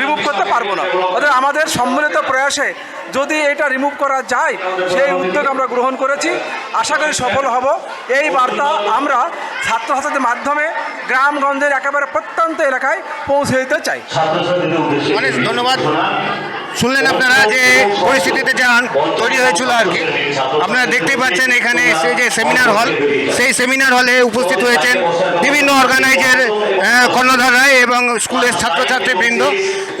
Remove করতে পারব না। অর্থাৎ আমাদের সম্মিলিত প্রয়াসে যদি এটা রিমুভ করা যায় সেই উদ্যোগ আমরা গ্রহণ করেছি। আশা করি সফল হব। এই বার্তা আমরা ছাত্রছাত্রীদের মাধ্যমে গ্রামগঞ্জের একেবারে প্রত্যন্ত এলাকায় পৌঁছে দিতে চাই। অনেক ধন্যবাদ। শুনলেন আপনারা যে পরিস্থিতিতে যান তৈরি হয়েছিল আর কি। আপনারা দেখতেই পাচ্ছেন এখানে সেই যে সেমিনার হল সেই সেমিনার হলে উপস্থিত হয়েছেন বিভিন্ন অর্গানাইজের আহ, কর্ণধাররা এবং স্কুলের ছাত্রছাত্রীবৃন্দ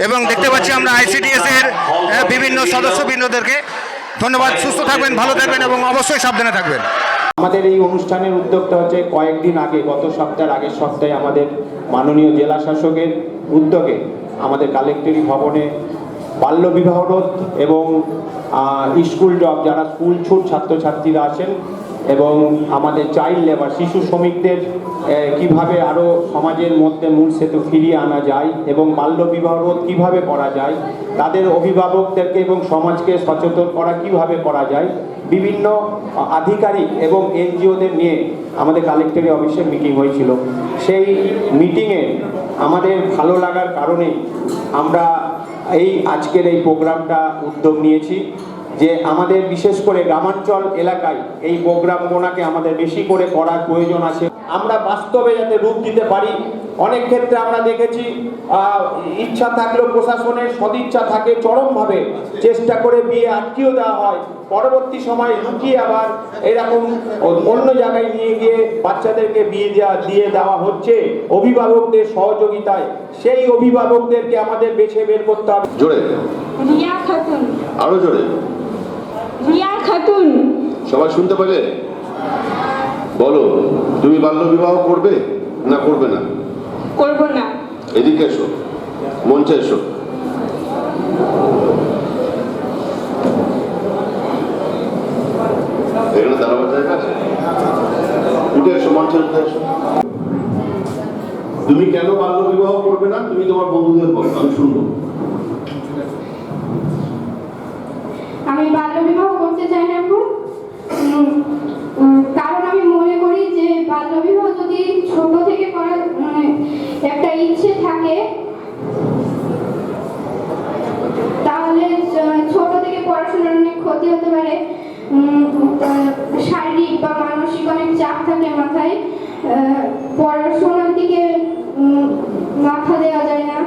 এবং দেখতে পাচ্ছি আমরা আইসিডিএস এর আহ, বিভিন্ন সদস্যবৃন্দদেরকে। ধন্যবাদ সুস্থ থাকবেন ভালো থাকবেন এবং অবশ্যই সাবধানে থাকবেন। আমাদের এই অনুষ্ঠানের উদ্যোগটা হচ্ছে কয়েকদিন আগে গত সপ্তাহের আগের সপ্তাহে আমাদের মাননীয় জেলা শাসকের উদ্যোগে আমাদের কালেক্টরি ভবনে বাল্যবিবাহ রোধ এবং স্কুল জব যারা স্কুল ছুট ছাত্রছাত্রীরা আছেন এবং আমাদের চাইল্ড লেবার, শিশু শ্রমিকদের কীভাবে আরও সমাজের মধ্যে মূল সেতু ফিরিয়ে আনা যায় এবং বাল্যবিবাহ রোধ কীভাবে করা যায়, তাদের অভিভাবকদেরকে এবং সমাজকে সচেতন করা কীভাবে করা যায়, বিভিন্ন আধিকারিক এবং এনজিওদের নিয়ে আমাদের কালেক্টরি অফিসে মিটিং হয়েছিল। সেই মিটিংয়ে আমাদের ভালো লাগার কারণে আমরা এই আজকের এই প্রোগ্রামটা উদ্যোগ নিয়েছি যে আমাদের বিশেষ করে গ্রামাঞ্চল এলাকায় এই প্রোগ্রামগুলোকে আমাদের বেশি করে করার প্রয়োজন আছে। আমরা বাস্তবে যাতে রূপ দিতে পারি অনেক ক্ষেত্রে আমরা দেখেছি ইচ্ছা থাকলেও প্রশাসনের সদিচ্ছা থাকে চরমভাবে চেষ্টা করে বিয়ে আটকিয়ে দেওয়া হয়। পরবর্তী সময় লুকিয়ে আবার এরকম অন্য জায়গায় নিয়ে গিয়ে বাচ্চাদেরকে বিয়ে দেওয়া দিয়ে দেওয়া হচ্ছে। অভিভাবকদের সহযোগিতায়। সেই অভিভাবকদেরকে আমাদের বেছে বের করতে হবে। জোরে। রিয়া খাতুন। আরও জোরে। রিয়া খাতুন। সবাই শুনতে পাবে বলো তুমি বাল্য বিবাহ করবে না করবে না? করব না। এদিকে এসো মঞ্চে এসো। এখানে দাঁড়াবার জায়গা আছে? উঠে এসো মঞ্চে উঠে এসো। তুমি কেন বাল্য বিবাহ করবে না? তুমি তোমার বন্ধুদের বলো আমি শুনব। আমি বাল্য বিবাহ করতে চাই না এখন উম, উম, কারণ আমি মনে করি যে বাল্যবিবাহ যদি ছোট থেকে করার মানে একটা ইচ্ছে থাকে। তাহলে ছোট থেকে পড়াশোনার অনেক ক্ষতি হতে পারে। শারীরিক বা মানসিক অনেক চাপ থাকে মাথায়। পড়াশোনার দিকে মাথা দেওয়া যায় না।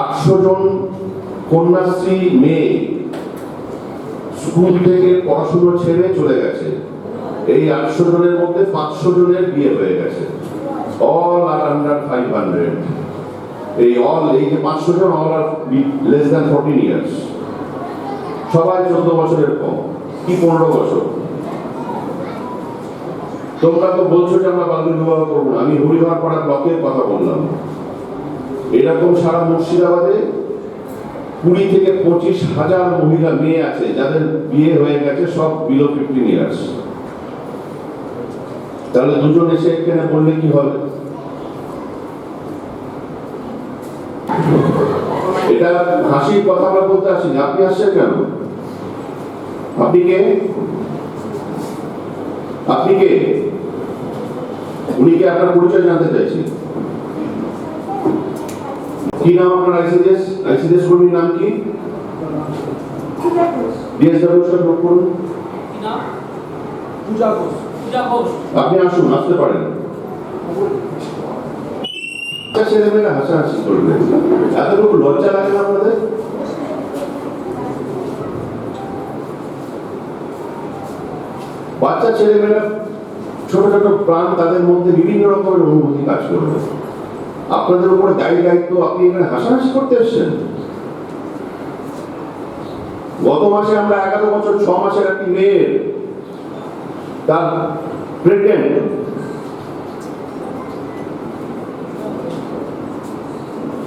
আটশো জন কন্যাশ্রী মেয়ে স্কুল থেকে পড়াশুনো ছেড়ে চলে গেছে। এই আটশো জনের মধ্যে পাঁচশো জনের বিয়ে হয়ে গেছে। All or under five hundred এই অল এই যে পাঁচশো জন all or less than fourteen years সবাই চোদ্দ বছরের কম, কি পনেরো বছর? তোমরা তো বলছো যে আমরা বাল্য বিবাহ করব না। আমি হরিহর পাড়া ব্লকের কথা বললাম। এরকম সারা মুর্শিদাবাদে কুড়ি থেকে পঁচিশ হাজার মহিলা মেয়ে আছে, যাদের বিয়ে হয়ে গেছে সব বিলো ফিফটিন ইয়ার্স তাহলে দুজন এসে এখানে বললে কি হবে? এটা হাসির কথা আমরা বলতে আসিনি। আপনি আসছেন কেন? আপনি কে? আপনি কে? উনি কি আপনার পরিচয় জানতে চাইছি কি নাম আপনার আইসিডিএস? আইসিডিএস কর্মীর নাম কি? ডিএসডব্লিউ স্যার নোট করুন আপনি আসুন আসতে পারেন। আচ্ছা, ছেলেমেয়েরা হাসাহাসি করবে। এতটুকু লজ্জা লাগে আপনাদের? বাচ্চা ছেলেমেয়েরা ছোট ছোট প্রাণ তাদের মধ্যে বিভিন্ন রকমের অনুভূতি কাজ করবে। আপনাদের উপরে দায়ী দায়িত্ব আপনি এখানে হাসাহাসি করতে এসছেন। গত মাসে আমরা এগারো বছর ছ মাসের একটি মেয়ের তার প্রেগনেন্ট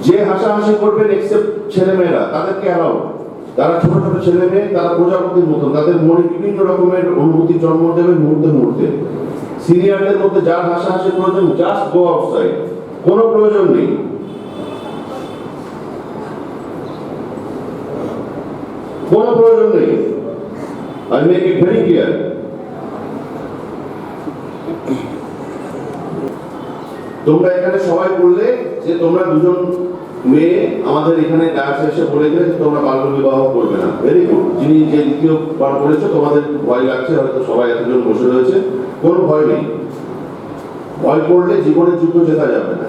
যে হাসাহাসি করবেন এক্সেপ্ট ছেলেমেয়েরা, তাদেরকে অ্যালাউ তারা ছোট ছোট ছেলে মেয়ে তারা প্রজাপতির মতো তাদের মনে বিভিন্ন রকমের অনুভূতি, জন্ম দেবে মুহূর্তে মুহূর্তে। সিনিয়রদের মধ্যে যার হাসাহাসি প্রয়োজন জাস্ট গো আউটসাইড কোনো প্রয়োজন নেই। কোনো প্রয়োজন নেই। I make it very clear. তোমরা এখানে সবাই বললে যে তোমরা দুজন মেয়ে আমাদের এখানে ডান্স এসে বলে যে তোমরা বাল্য বিবাহ করবে না। ভেরি গুড যিনি যে দ্বিতীয় বার করেছ, তোমাদের ভয় লাগছে, হয়তো সবাই এতজন বসে রয়েছে। কোনো ভয় নেই। ভয় করলে জীবনের যুদ্ধ জেতা যাবে না।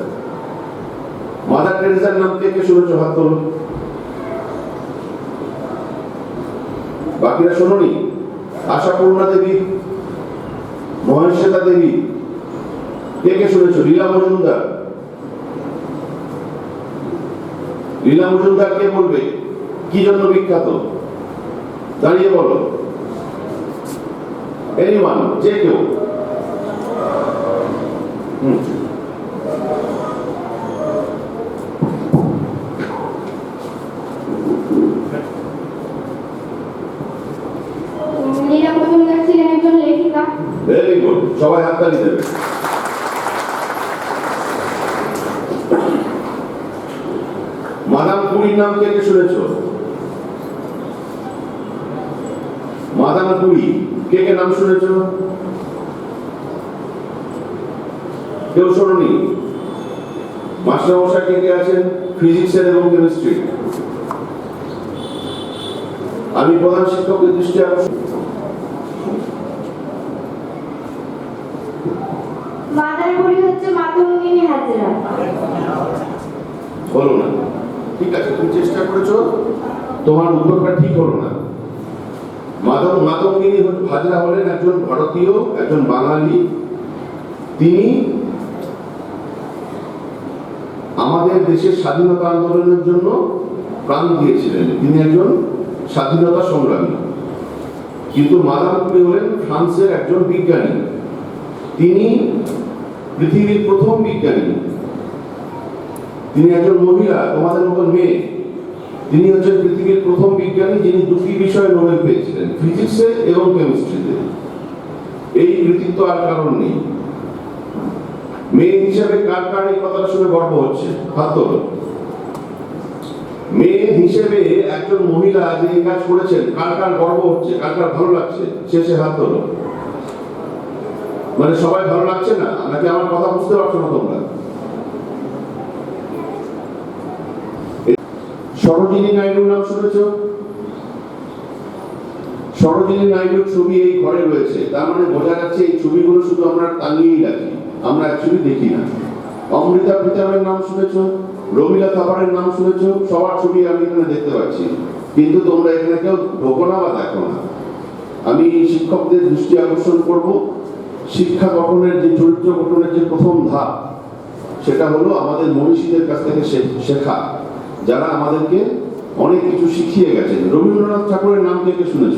মাদার টেরেসার নাম কে কে শুনেছো? হাত তোলো। বাকিরা শোনোনি? আশাপূর্ণা দেবী মহেশ্বেতা দেবী কে কে শুনেছো? লীলা মজুমদার। লীলা মজুমদার কে বলবে? কি জন্য বিখ্যাত? দাঁড়িয়ে বলো। এনিওয়ান যে কেউ। লীলা মজুমদার ছিলেন একজন লেখিকা। ভেরি গুড সবাই হাততালি দেবে। নাম কে কে শুনেছো? মাদাম কে কে নাম শুনেছো? কেউ শোনি মাস্টারমশাই কে কে আছেন? ফিজিক্সের এবং কেমিস্ট্রি। আমি প্রধান শিক্ষকের দৃষ্টি আকর্ষণ। মাদারপুরি হচ্ছে মাতঙ্গিনী হাজরা। হলো না। ঠিক আছে, তুমি চেষ্টা করেছ, তোমার উত্তরটা ঠিক হলো না। মাধব মাতঙ্গিনী হাজরা হলেন একজন ভারতীয়, একজন বাঙালি। তিনি আমাদের দেশের স্বাধীনতা আন্দোলনের জন্য প্রাণ দিয়েছিলেন। তিনি একজন স্বাধীনতা সংগ্রামী। কিন্তু মাদাম হলেন ফ্রান্সের একজন বিজ্ঞানী। তিনি পৃথিবীর প্রথম বিজ্ঞানী। তিনি একজন মহিলা, তোমাদের মতন মেয়ে। তিনি হচ্ছেন পৃথিবীর প্রথম বিজ্ঞানী যিনি দুটি বিষয়ে নোবেল পেয়েছিলেন, ফিজিক্সে এবং কেমিস্ট্রিতে। এই কৃতিত্ব আর কারণ নেই। মেয়ে হিসেবে কার কার এই কথাটা শুনে গর্ব হচ্ছে? হাত মেয়ে হিসেবে একজন মহিলা যে কাজ করেছেন, কার কার গর্ব হচ্ছে, কার কার ভালো লাগছে? শেষে হাত তোলো মানে সবাই ভালো লাগছে না? নাকি আমার কথা বুঝতে পারছ না তোমরা? সরোজিনী নাইডুর নাম শুনেছ? সরোজিনী নাইডুর ছবি এই ঘরে রয়েছে। তার মানে বোঝা যাচ্ছে এই ছবিগুলো শুধু আমরা টাঙিয়েই রাখি, আমরা অ্যাকচুয়ালি দেখি না। অমৃতা প্রীতমের নাম শুনেছ? রমিলা থাপারের নাম শুনেছ? সবার ছবি আমি এখানে দেখতে পাচ্ছি। কিন্তু তোমরা এখানে কেউ ঢোকো না বা দেখো না। আমি শিক্ষকদের দৃষ্টি আকর্ষণ করব। শিক্ষা গঠনের যে চরিত্র গঠনের যে প্রথম ধাপ, সেটা হলো আমাদের মনীষীদের কাছ থেকে শেখা। যারা আমাদেরকে অনেক কিছু শিখিয়ে গেছেন। রবীন্দ্রনাথ ঠাকুরের নাম কে কে শুনেছ?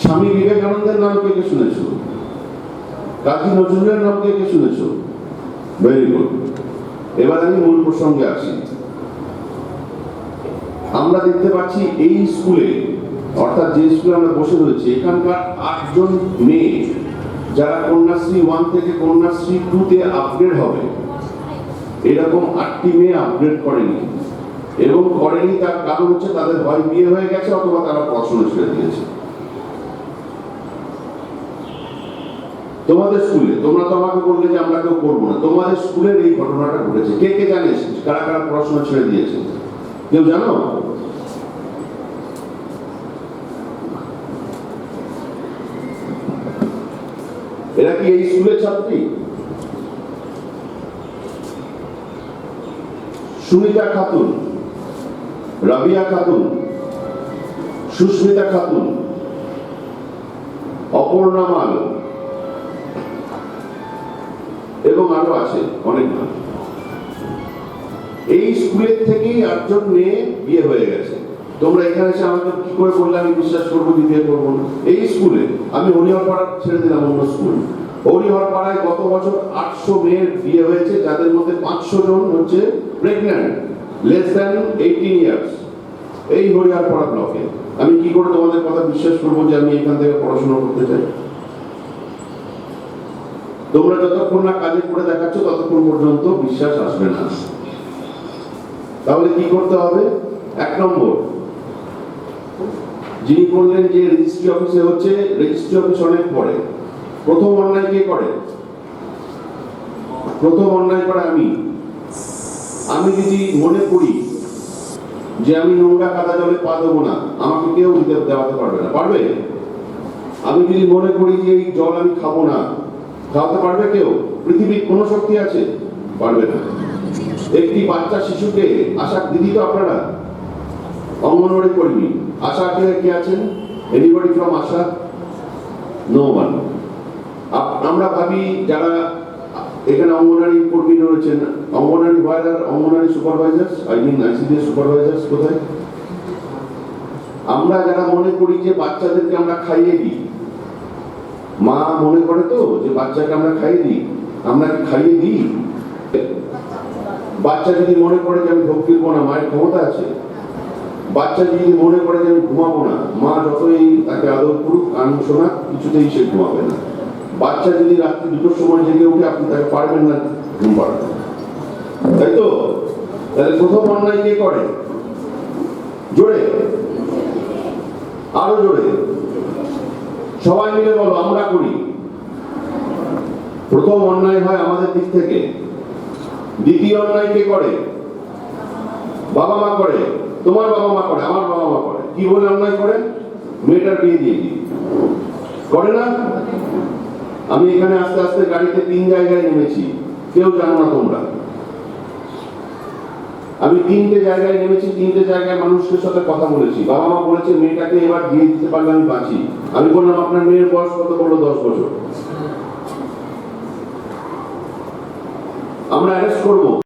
স্বামী বিবেকানন্দের নাম কে কে শুনেছ? কাজী নজরুলের নাম কে কে শুনেছ? ভেরি গুড এবার আমি মূল প্রসঙ্গে আসি। আমরা দেখতে পাচ্ছি এই স্কুলে, অর্থাৎ যে স্কুলে আমরা বসে রয়েছি, এখানকার আটজন মেয়ে, যারা কন্যাশ্রী ওয়ান থেকে কন্যাশ্রী টু তে আপগ্রেড হবে এরকম আটটি মেয়ে আপগ্রেড করেনি। এবং করেনি তার কারণ হচ্ছে তাদের হয় বিয়ে হয়ে গেছে অথবা তারা পড়াশোনা ছেড়ে দিয়েছে। তোমাদের স্কুলে, তোমরা তো আমাকে বললে যে আমরা কেউ করব না। তোমাদের স্কুলের এই ঘটনাটা ঘটেছে। কে কে জানিস কারা কারা পড়াশোনা ছেড়ে দিয়েছে? কেউ জানো? এরা কি এই স্কুলের ছাত্রী? সুনিতা খাতুন, রাবিয়া খাতুন, সুস্মিতা খাতুন, অপর্ণা মাল, এবং আরও আছে অনেক নাম এই স্কুলের থেকেই আটজন মেয়ে বিয়ে হয়ে গেছে। তোমরা এখানে এসে আমাকে কি করে বললে আমি বিশ্বাস করব যে বিয়ে করব না। এই স্কুলে আমি হরিহর পাড়া ছেড়ে দিলাম অন্য স্কুল। হরিহর পাড়ায় গত বছর আটশো মেয়ের বিয়ে হয়েছে, যাদের মধ্যে পাঁচশো জন হচ্ছে pregnant less than eighteen years এই হরিহর পাড়া ব্লকে আমি কি করে তোমাদের কথা বিশ্বাস করব যে আমি এখান থেকে পড়াশোনা করতে চাই? তোমরা যতক্ষণ না কাজে করে দেখাচ্ছ, ততক্ষণ পর্যন্ত বিশ্বাস আসবে না। তাহলে কি করতে হবে? এক নম্বর, যিনি বললেন যে রেজিস্ট্রি অফিসে হচ্ছে রেজিস্ট্রি অফিস অনেক পরে প্রথম অন্যায় কে করে? প্রথম অন্যায় করে আমি। আমি যদি মনে করি যে আমি নোংরা কাদা জলে পা দেবো না, আমাকে কেউ দেওয়াতে পারবে না। পারবে? আমি যদি মনে করি যে এই জল আমি খাব না, খাওয়াতে পারবে কেউ? পৃথিবীর কোনো শক্তি আছে? পারবে না। একটি বাচ্চা শিশুকে আশা, দিদি তো আপনারা? অঙ্গনওয়াড়ি কর্মী। আশা কে কে আছেন? Anybody from ASHA? No one আমরা ভাবি যারা এখানে অঙ্গনওয়াড়ি কর্মী রয়েছেন। Anganwadi order anganwadi supervisors I mean ICDS supervisors কোথায়? আমরা যারা মনে করি যে বাচ্চাদেরকে আমরা খাইয়ে দিই, মা মনে করে তো যে বাচ্চাকে আমরা খাইয়ে দিই, আমরা কি খাইয়ে দিই? বাচ্চা যদি মনে করে যে আমি ভোগ ফিরবো না মায়ের ক্ষমতা আছে, বাচ্চা যদি মনে করে যে আমি ঘুমাবো না, মা যতই তাকে আদর করুক, কান শোনা কিছুতেই সে ঘুমাবে না। বাচ্চা যদি রাত্রি দুটোর সময় জেগে উঠে আপনি তাকে পারবেন না ঘুম পাড়াতে। তাই তো? তাহলে প্রথম অন্যায় কে করে? জোরে? আরও জোরে। সবাই মিলে বলো, আমরা করি। প্রথম অন্যায় হয় আমাদের দিক থেকে। দ্বিতীয় অন্যায় কে করে? বাবা মা করে। তোমার বাবা মা করে, আমার বাবা মা করে। কি বলে অন্যায় করে? মেয়েটার বিয়ে দিয়ে দিই করে না? আমি এখানে আস্তে আস্তে গাড়িতে তিন জায়গায় নেমেছি। কেউ জানো না তোমরা। আমি তিনটে জায়গায় নেমেছি, তিনটে জায়গায় মানুষের সাথে কথা বলেছি। বাবা মা বলেছে, মেয়েটাকে এবার বিয়ে দিতে পারলে আমি বাঁচি। আমি বললাম, আপনার মেয়ের বয়স কত বলল দশ বছর। আমরা অ্যারেস্ট করব।